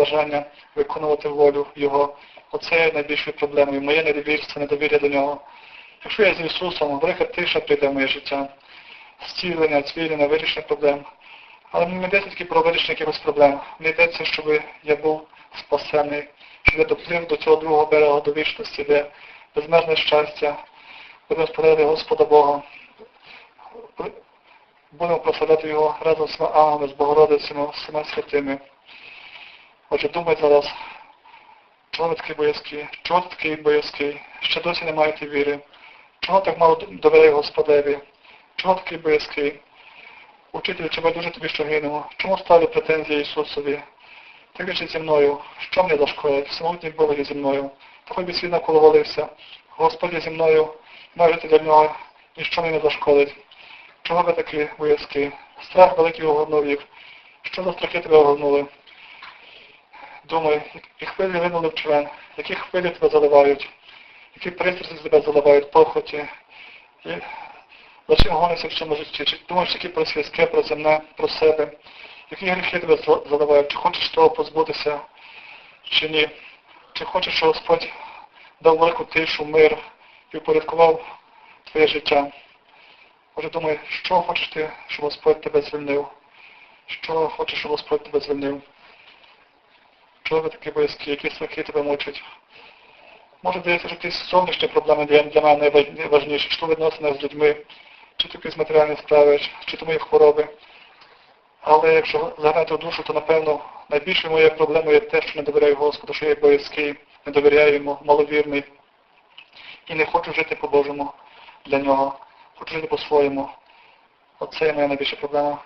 бажання виконувати волю Його. Оце є найбільшою проблемою. Моє недовір'я це недовір'я до нього. Якщо я з Ісусом, велика тиша прийде в моє життя, зцілення, звільнення, вирішення проблем. Але мені не йдеться тільки про вирішення якихось проблем. Мені йдеться, щоб я був спасений, щоб я доплив до цього другого берега до вічності, де безмежне щастя, будемо сповідати Господа Бога. Будемо прославляти Його разом з ангелами, з Богородицями, з всіма святими. Отже, думай зараз, чого ви такий боязкий, чого такий боязкий, ще досі не маєте віри, чого так мало довіряє Господеві, чого такий боязкий. Учитель, чи байдуже тобі, що гинемо? Чому ставлю претензії Ісусові? Так же зі мною, що мені зашкодить? Всемогутній Бог зі мною. Та хоч би світ навколо валився. Господь зі мною, маю жити для нього, ніщо мені не зашкодить. Чого ви такі боязки? Страх великий огорнув їх. Що за страхи тебе огорнули? Думай, які хвилі винули в член, які хвилі тебе заливають, які пристрасті тебе заливають, похоті. І за чим гонишся в цьому житті? Чи думаєш тільки про связке, про земне, про себе? Які гріхи тебе заливають? Чи хочеш того позбутися, чи ні? Чи хочеш, щоб Господь дав велику тишу, мир і упорядкував твоє життя? Може думай, що хочеш ти, щоб Господь тебе звільнив? Що хочеш, щоб Господь тебе звільнив? Чого такі боязкі, які страхи тебе мучать? Може здається, що якісь зовнішні проблеми для, мене найважніші, що відносини з людьми, чи то якісь матеріальні справи, чи то мої хвороби. Але якщо загнати в душу, то напевно найбільшою моєю проблемою є те, що не довіряю Господу, що я боязкий, не довіряю йому, маловірний. І не хочу жити по-божому для нього. Хочу жити по-своєму. Оце є моя найбільша проблема.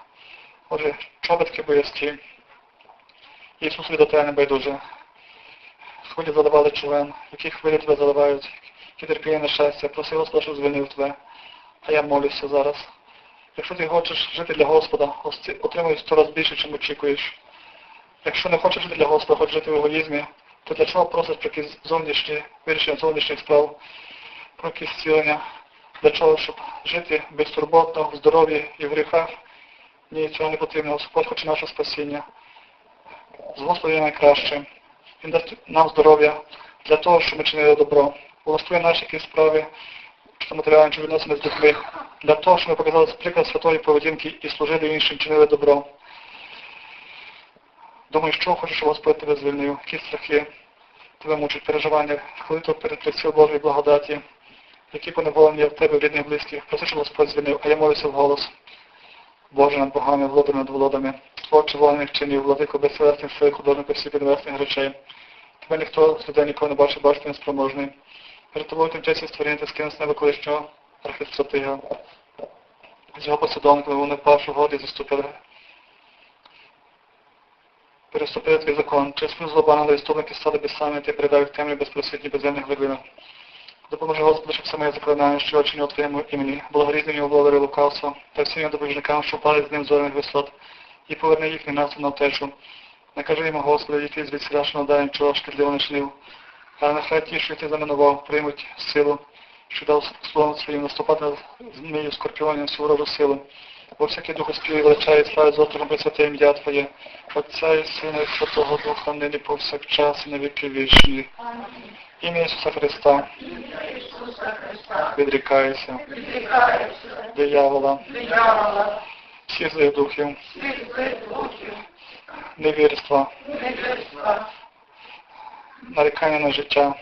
Отже, чого ви боязкі? Ісус від тебе не байдуже. Хвилі заливали човен, які хвилі тебе заливають, які терпіння на щастя, проси Господа, щоб звільнив тебе. А я молюся зараз. Якщо ти хочеш жити для Господа, отримуй сто раз більше, чим очікуєш. Якщо не хочеш жити для Господа, хочеш жити в егоїзмі, то для чого просиш про якісь зовнішні, вирішення зовнішніх справ, про якісь зцілення? Для чого, щоб жити безтурботно, в здоров'ї і в гріхах? Ні, цього не потрібно. Господь хоче наше спасіння. Є найкраще. Він дасть нам здоров'я для того, щоб ми чинили добро. Благослови наші якісь справи, що матеріальні, чи відносини з людьми, для того, щоб ми показали приклад святої поведінки і служили іншим, чинили добро. Думаю, що хочеш, щоб Господь тебе звільнив, які страхи тебе мучать, переживання, то перед лицем Божої благодаті, які поневолення в тебе в рідних близьких. Проси, щоб Господь звільнив, а я молюся в голос. Боже над богами, володар над володами, творче вольних чинів, владико безселесних своїх художників всіх піднебесних речей. Тебе ніхто з людей нікого не бачить, бачити неспроможний. Перед тобою тим часі створіння ти скинув з неба колишнього архистратига. З його послідовниками вони впавши в годі заступили. Переступили твій закон. Плюс злобана історники стали безсамі, ти передають темрі безпросвітні безземних глибинах. Допоможи Господи, щоб саме заклинання, що очині у Твоєму імені, благорізним його володарю лукавства, та всім його допоміжникам, що впали з ним зорних висот, і поверни їх ненавцю на втечу. Накажи йому, Господи, які звідси рашно дай нічого шкідливо не шлів. А нехай ті, що ти заминував, приймуть силу, що дав словом своїм наступати на змію скорпіонів всю ворожу силу. Бо всякий дух співає величає і славить золотого Пресвяте ім'я Твоє, Отця і Сина і Святого Духа, нині повсякчас і на віки вічні. Ім'я Ісуса Христа. Відрікаюся. Диявола. Всіх злих духів. Невірства. Нарікання на життя.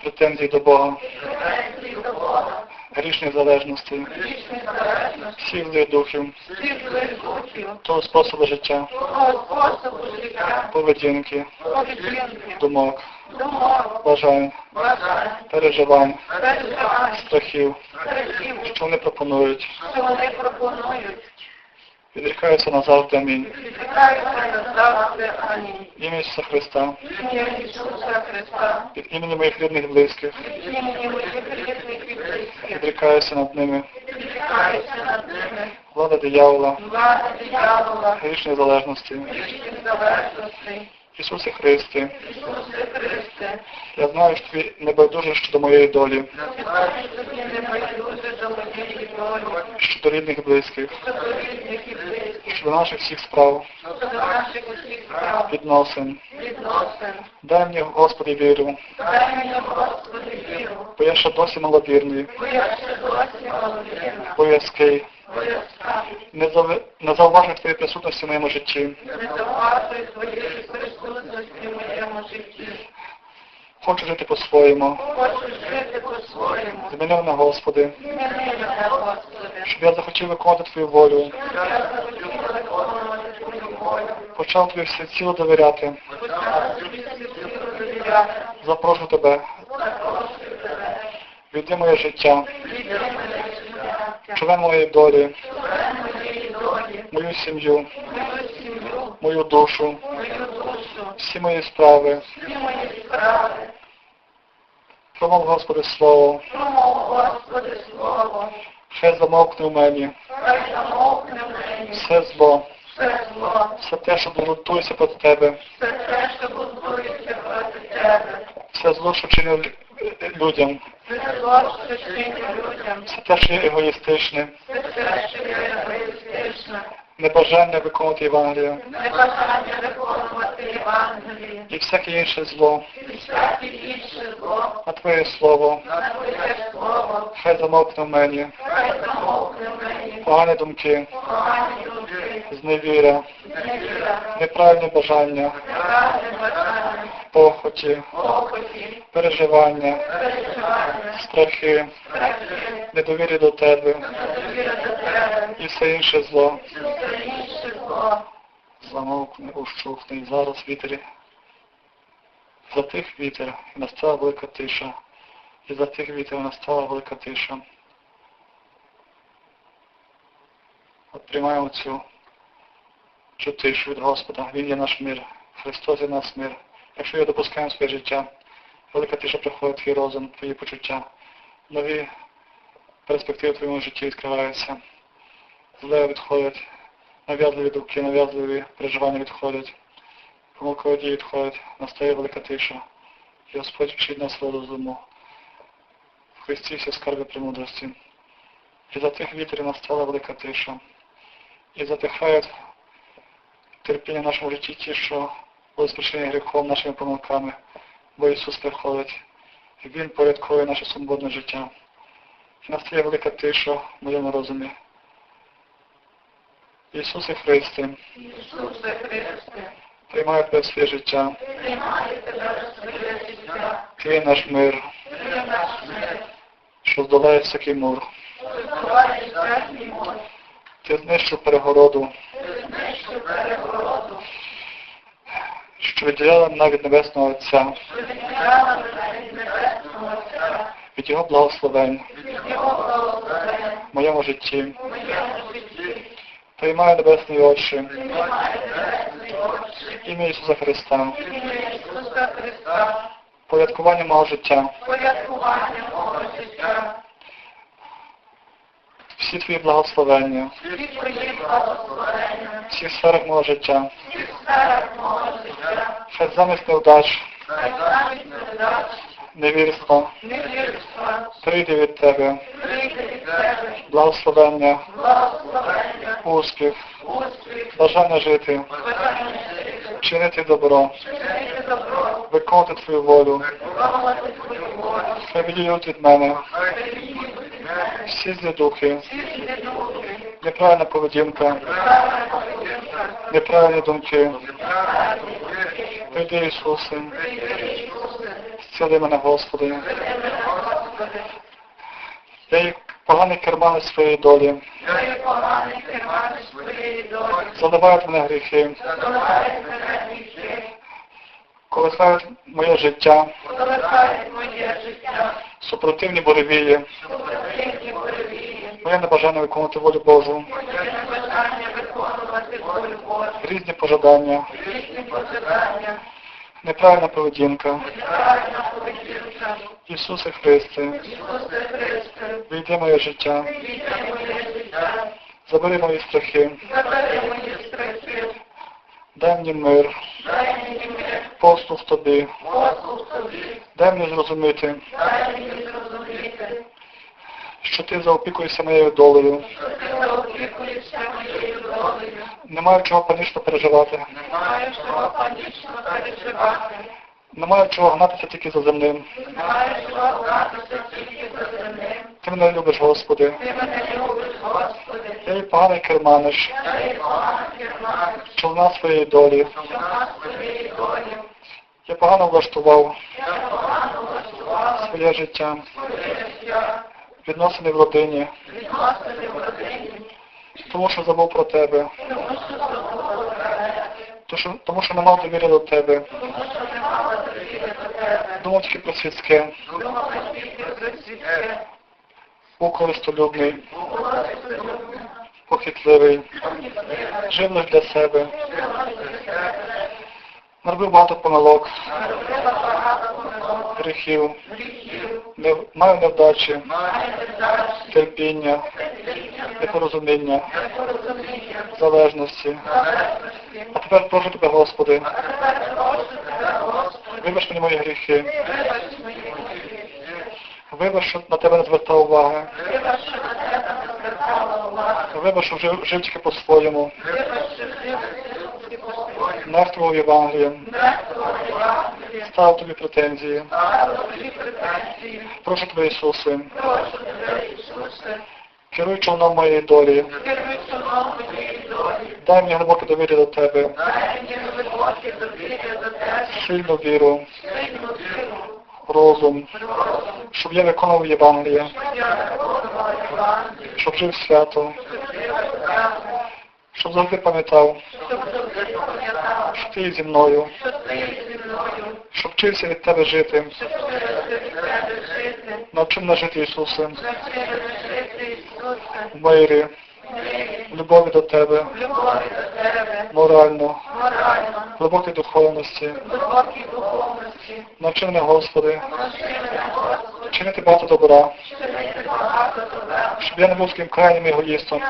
Претензії до Бога. Грішні залежності. Злих духів. Того способу життя. Поведінки. Думок. Бажань. Переживань. Страхів. Що вони пропонують. Відрікаюся назавжди. Амінь. Ім'я Ісуса Христа. Під іменем моїх рідних і близьких. Відрікаюся над ними. Влада диявола. Грішної залежності. Ісусе Христе, я знаю, що ти не байдужий щодо моєї долі, щодо рідних і близьких. щодо наших всіх справ, відносин. Дай мені, Господи, віру, бо я ще досі маловірний, боязкий, не зауважив Твоєї присутності в моєму житті. не заважую твоєї присутності в моєму житті. Хочу жити по-своєму. Хочу жити по-своєму. Мене, Господи, щоб я захотів виконувати Твою волю, почав Тобі все ціло довіряти. Запрошу Тебе, Запрошую тебе. війди в моє життя, човен моєї долі, мою сім'ю, Мою душу. всі мої справи. Промов, Господи, Слово, Промов, Господи, слово. хай замовкне в мені, Хай замовкне в мені. все зло, Все зло. все те, що бунтується проти Тебе, Все те, що будується проти тебе. все зло, що чинив людям, Все зло, що чинить людям. все те, що є егоїстичне, Все те, що є егоїстичне. небажання виконувати Євангелія Небажання виконувати Євангеліє. І всяке інше зло, на Твоє Слово, хай замовкне в мені, погані думки, зневіра, Неправильне бажання. похоті, переживання, страхи, недовір'я до Тебе. І все інше зло. Замовкне, ущухне, зараз вітері. Затих вітер, і настала велика тиша. І за тих вітер настала велика тиша. От приймаємо цю, цю тишу від Господа. Він є наш мир. Христос є наш мир. Якщо його допускаємо своє життя, велика тиша приходить твій розум, твої почуття. Нові перспективи в твоєму житті відкриваються. Зле відходить, нав'язливі думки, нав'язливі переживання відходять. Помилкові дії відходять, настає велика тиша. І Господь вчить нас розуму. В Христі всі скарби премудрості. І за тих вітрів настала велика тиша. І затихають терпіння в нашому житті ті, що були спричинені гріхом нашими помилками, бо Ісус приходить. Він порядкує наше свободне життя. І настає велика тиша в моєму розумі. Ісусе Христе, Ісусе Христе. Приймаю тебе в своє життя. Є наш мир, що здолає всякий мур. Ти знищив перегороду, що відділяла мене від Небесного Отця, від Його благословень в моєму житті. Приймаю Небесні очі, ім'я Ісуса Христа, порядкування мого життя, всі твої благословення, всіх сферах мого життя, хай замість невдач, невірства, прийде від Тебе, благословення, успіх, бажання жити, чинити добро, виконувати Твою волю, відійдуть від мене. Всі злі духи, неправильна поведінка, неправильні думки. Прийди, Ісусе, зціли мене, Господи. Я як поганий керманець своєї долі, заливають мене гріхи, колихають моє життя, супротивні буревії, моє небажання виконувати волю Божу, різні пожадання, неправильна поведінка. Ісусе Христе, війди моє життя, забери мої страхи, дай мені мир, послух тобі, дай мені зрозуміти, що ти заопікуєшся моєю долею, що ти заопікуєшся моєю долею, Немає чого панічно переживати. Немає чого панічно переживати. Немає чого гнатися тільки за земним. Немає чого гнатися тільки за земним. Ти мене любиш, Господи. Ти мене любиш, Господи. Я є поганий керманиш, Я є погана керманич, човна своєї долі. нас своєї долі. Я погано влаштував Я погано влаштувала своє життя, своє життя, відносини в родині, відносини в родині, тому що забув про тебе, тому що не мав довіри до тебе, думав тільки про світське, був користолюбний, похитливий, жив лише для себе, наробив багато помилок, гріхів, не, маю невдачі, терпіння, непорозуміння, залежності. А тепер прошу тебе, Господи, вибач мені мої гріхи, вибач що на тебе не звертав уваги, вибач, що жив, жив тільки по-своєму, нехтував Євангелієм, ставив тобі претензії. Прошу тебе, Ісусе, керуй човном моєї долі, дай мені глибоке довір'я до тебе, сильну віру, розум, щоб я виконував Євангеліє, щоб жив свято, щоб завжди пам'ятав, що ти зі мною, щоб вчився від тебе жити, Навчи мене жити, Ісусе, навчилася жити, Ісусе, в мирі, любові до тебе, морально, глибокій духовності. Навчи мене, Господи, чинити багато добра, щоб я не був таким крайнім егоїстом,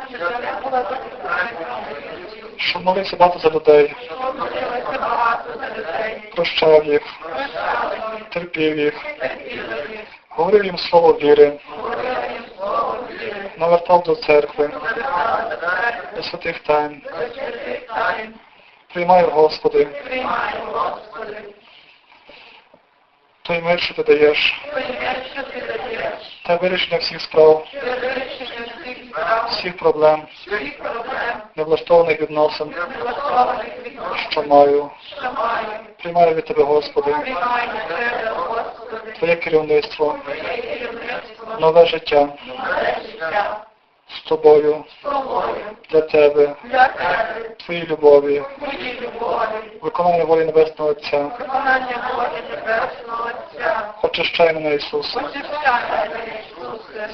щоб молився багато за людей, прощав їх, терпів їх, говорив їм слово віри, говорила їм слово віри, навертав до церкви, до святих тайн. Приймаю, Господи, той мир, що ти даєш, та вирішення всіх справ, всіх проблем, невлаштованих відносин, що маю, Приймаю від Тебе, Господи, Твоє керівництво, нове життя. З Тобою, для Тебе, Твоїй любові, виконання волі Небесного Отця. Очищай мене, Ісусе,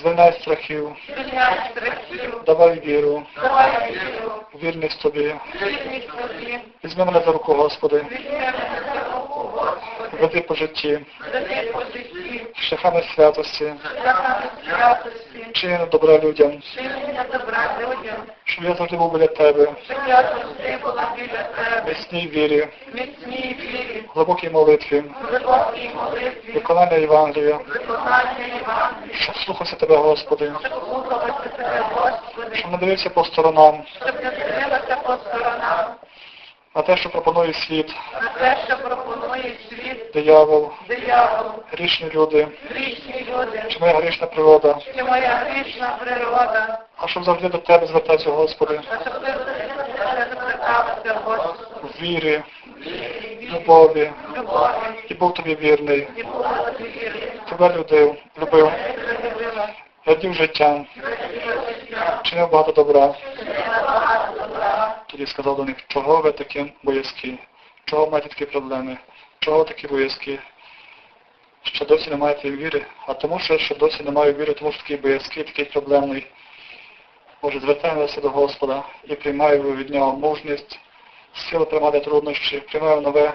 звільняй страхів, давай віру, вірність тобі, Візьми мене за руку, Господи, веди по житті, шляхами святості, чинення добра людям, щоб я завжди був біля Тебе, міцній вірі, глибокій молитві, виконання Євангелія, щоб слухався Тебе, Господи, щоб не дивився по сторонам. На те, що пропонує світ, на те, що пропонує світ, диявол, диявол, грішні люди, грішні люди, чи моя грішна природа, чи моя грішна природа, а щоб завжди до Тебе звертатися, Господи, а щоб ти до Господи, в вірі, вірі, любові, любові, і був Тобі вірний, і тобі Тебе любив, любив, радів життям, життя, чинив багато добра, Тоді сказав до них, чого ви такі боязкі? Чого маєте такі проблеми? Чого такі боязкі? Ще досі не маєте віри, а тому що ще досі не маю віри, тому що такий боязкий, такий проблемний. Може, звертаємося до Господа і приймаю від нього мужність, силу приймати труднощі, приймаю нове